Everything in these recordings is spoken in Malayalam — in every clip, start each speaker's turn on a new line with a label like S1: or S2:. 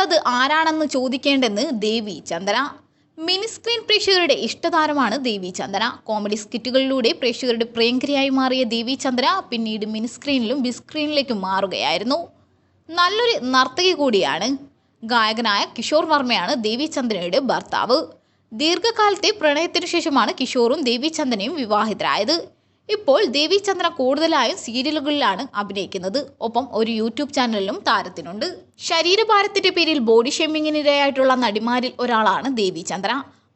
S1: ഒപ്പമുള്ളത് ആരാണെന്ന് ചോദിക്കേണ്ടെന്ന് ദേവി ചന്ദന. മിനി സ്ക്രീൻ പ്രേക്ഷകരുടെ ഇഷ്ടതാരമാണ് ദേവി ചന്ദന. കോമഡി സ്കിറ്റുകളിലൂടെ പ്രേക്ഷകരുടെ പ്രിയങ്കരിയായി മാറിയ ദേവി ചന്ദന പിന്നീട് മിനി സ്ക്രീനിലും ബിഗ് സ്ക്രീനിലേക്കും മാറുകയായിരുന്നു. നല്ലൊരു നർത്തകി കൂടിയാണ്. ഗായകനായ കിഷോർ വർമ്മയാണ് ദേവി ചന്ദനയുടെ ഭർത്താവ്. ദീർഘകാലത്തെ പ്രണയത്തിനു ശേഷമാണ് കിഷോറും ദേവി ചന്ദനയും വിവാഹിതരായത്. ഇപ്പോൾ ദേവി ചന്ദ്ര കൂടുതലായും സീരിയലുകളിലാണ് അഭിനയിക്കുന്നത്. ഒപ്പം ഒരു യൂട്യൂബ് ചാനലിലും താരത്തിനുണ്ട്. ശരീരഭാരത്തിന്റെ പേരിൽ ബോഡി ഷേമിങ്ങിനിരയായിട്ടുള്ള നടിമാരിൽ ഒരാളാണ് ദേവി ചന്ദ്ര.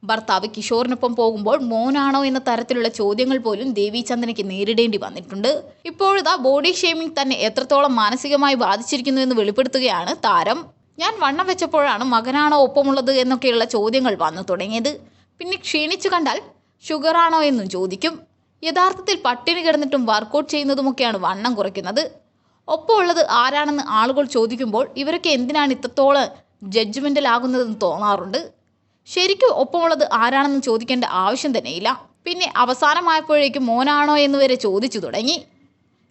S1: ഭർത്താവ് കിഷോറിനൊപ്പം പോകുമ്പോൾ മോനാണോ എന്ന തരത്തിലുള്ള ചോദ്യങ്ങൾ പോലും ദേവി ചന്ദ്രയ്ക്ക് നേരിടേണ്ടി വന്നിട്ടുണ്ട്. ഇപ്പോഴിതാ ബോഡി ഷേമിംഗ് തന്നെ എത്രത്തോളം മാനസികമായി ബാധിച്ചിരിക്കുന്നു എന്ന് വെളിപ്പെടുത്തുകയാണ് താരം. ഞാൻ വണ്ണം വെച്ചപ്പോഴാണ് മകനാണോ ഒപ്പമുള്ളത് എന്നൊക്കെയുള്ള ചോദ്യങ്ങൾ വന്നു തുടങ്ങിയത്. പിന്നെ ക്ഷീണിച്ചു കണ്ടാൽ ഷുഗറാണോ എന്നും ചോദിക്കും. യഥാർത്ഥത്തിൽ പട്ടിണി കിടന്നിട്ടും വർക്കൗട്ട് ചെയ്യുന്നതുമൊക്കെയാണ് വണ്ണം കുറയ്ക്കുന്നത്. ഒപ്പമുള്ളത് ആരാണെന്ന് ആളുകൾ ചോദിക്കുമ്പോൾ ഇവരൊക്കെ എന്തിനാണ് ഇത്രത്തോളം ജഡ്ജ്മെന്റിലാകുന്നതെന്ന് തോന്നാറുണ്ട്. ശരിക്കും ഒപ്പമുള്ളത് ആരാണെന്ന് ചോദിക്കേണ്ട ആവശ്യം തന്നെയില്ല. പിന്നെ അവസാനമായപ്പോഴേക്കും മോനാണോ എന്ന് വരെ ചോദിച്ചു തുടങ്ങി.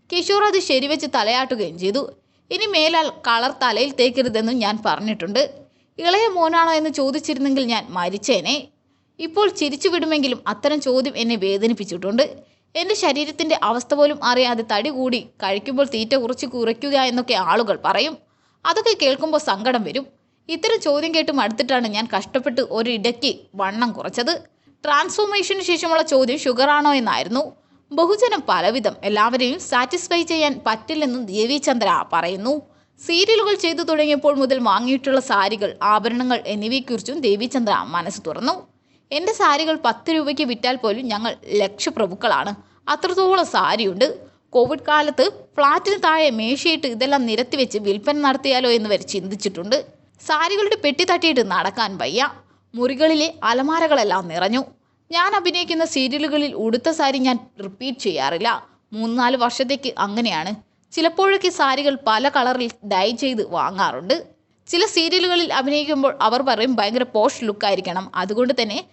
S1: കിഷോർ അത് ശരിവെച്ച് തലയാട്ടുകയും ചെയ്തു. ഇനി മേലാൽ കളർ തലയിൽ തേക്കരുതെന്നും ഞാൻ പറഞ്ഞിട്ടുണ്ട്. ഇളയ മോനാണോ എന്ന് ചോദിച്ചിരുന്നെങ്കിൽ ഞാൻ മരിച്ചേനെ. ഇപ്പോൾ ചിരിച്ചു വിടുമെങ്കിലും അത്തരം ചോദ്യം എന്നെ വേദനിപ്പിച്ചിട്ടുണ്ട്. എന്റെ ശരീരത്തിന്റെ അവസ്ഥ പോലും അറിയാതെ തടി കൂടി കഴിക്കുമ്പോൾ തീറ്റ കുറച്ച് കുറയ്ക്കുക എന്നൊക്കെ ആളുകൾ പറയും. അതൊക്കെ കേൾക്കുമ്പോൾ സങ്കടം വരും. ഇത്തരം ചോദ്യം കേട്ട് മടുത്തിട്ടാണ് ഞാൻ കഷ്ടപ്പെട്ട് ഒരിടയ്ക്ക് വണ്ണം കുറച്ചത്. ട്രാൻസ്ഫോർമേഷന് ശേഷമുള്ള ചോദ്യം ഷുഗറാണോ എന്നായിരുന്നു. ബഹുജനം പലവിധം എല്ലാവരെയും സാറ്റിസ്ഫൈ ചെയ്യാൻ പറ്റില്ലെന്നും ദേവിചന്ദ്ര പറയുന്നു. സീരിയലുകൾ ചെയ്തു തുടങ്ങിയപ്പോൾ മുതൽ വാങ്ങിയിട്ടുള്ള സാരികൾ ആഭരണങ്ങൾ എന്നിവയെക്കുറിച്ചും ദേവിചന്ദ്ര മനസ്സ് തുറന്നു. എന്റെ സാരികൾ പത്ത് രൂപയ്ക്ക് വിറ്റാൽ പോലും ഞങ്ങൾ ലക്ഷപ്രഭുക്കളാണ്. അത്രത്തോളം സാരിയുണ്ട്. കോവിഡ് കാലത്ത് ഫ്ലാറ്റിന് താഴെ മേശയിട്ട് ഇതെല്ലാം നിരത്തി വെച്ച് വിൽപ്പന നടത്തിയാലോ എന്ന് വരെ ചിന്തിച്ചിട്ടുണ്ട്. സാരികളുടെ പെട്ടി തട്ടിയിട്ട് നടക്കാൻ വയ്യ. മുറികളിലെ അലമാരകളെല്ലാം നിറഞ്ഞു. ഞാൻ അഭിനയിക്കുന്ന സീരിയലുകളിൽ ഉടുത്ത സാരി ഞാൻ റിപ്പീറ്റ് ചെയ്യാറില്ല. മൂന്നാൽ നാല് വർഷത്തേക്ക് അങ്ങനെയാണ്. ചിലപ്പോഴൊക്കെ സാരികൾ പല കളറിൽ ഡൈ ചെയ്ത് വാങ്ങാറുണ്ട്. ചില സീരിയലുകളിൽ അഭിനയിക്കുമ്പോൾ അവർ പറയും ഭയങ്കര പോഷ് ലുക്കായിരിക്കണം അതുകൊണ്ട് തന്നെ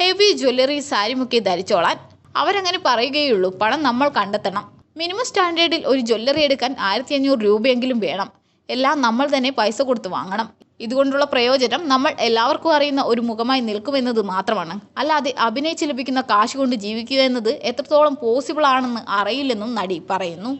S1: ഹെവി ജ്വല്ലറി സാരിമൊക്കെ ധരിച്ചോളാൻ അവരങ്ങനെ പറയുകയുള്ളൂ. പണം നമ്മൾ കണ്ടെത്തണം. മിനിമം സ്റ്റാൻഡേർഡിൽ ഒരു ജ്വല്ലറി എടുക്കാൻ ആയിരത്തി അഞ്ഞൂറ് രൂപയെങ്കിലും വേണം. എല്ലാം നമ്മൾ തന്നെ പൈസ കൊടുത്ത് വാങ്ങണം. ഇതുകൊണ്ടുള്ള പ്രയോജനം നമ്മൾ എല്ലാവർക്കും അറിയുന്ന ഒരു മുഖമായി നിൽക്കുമെന്നത് മാത്രമാണ്. അല്ലാതെ അഭിനയിച്ച് ലഭിക്കുന്ന കാശ് കൊണ്ട് ജീവിക്കുക എന്നത് എത്രത്തോളം പോസിബിൾ ആണെന്ന് അറിയില്ലെന്നും നടി പറയുന്നു.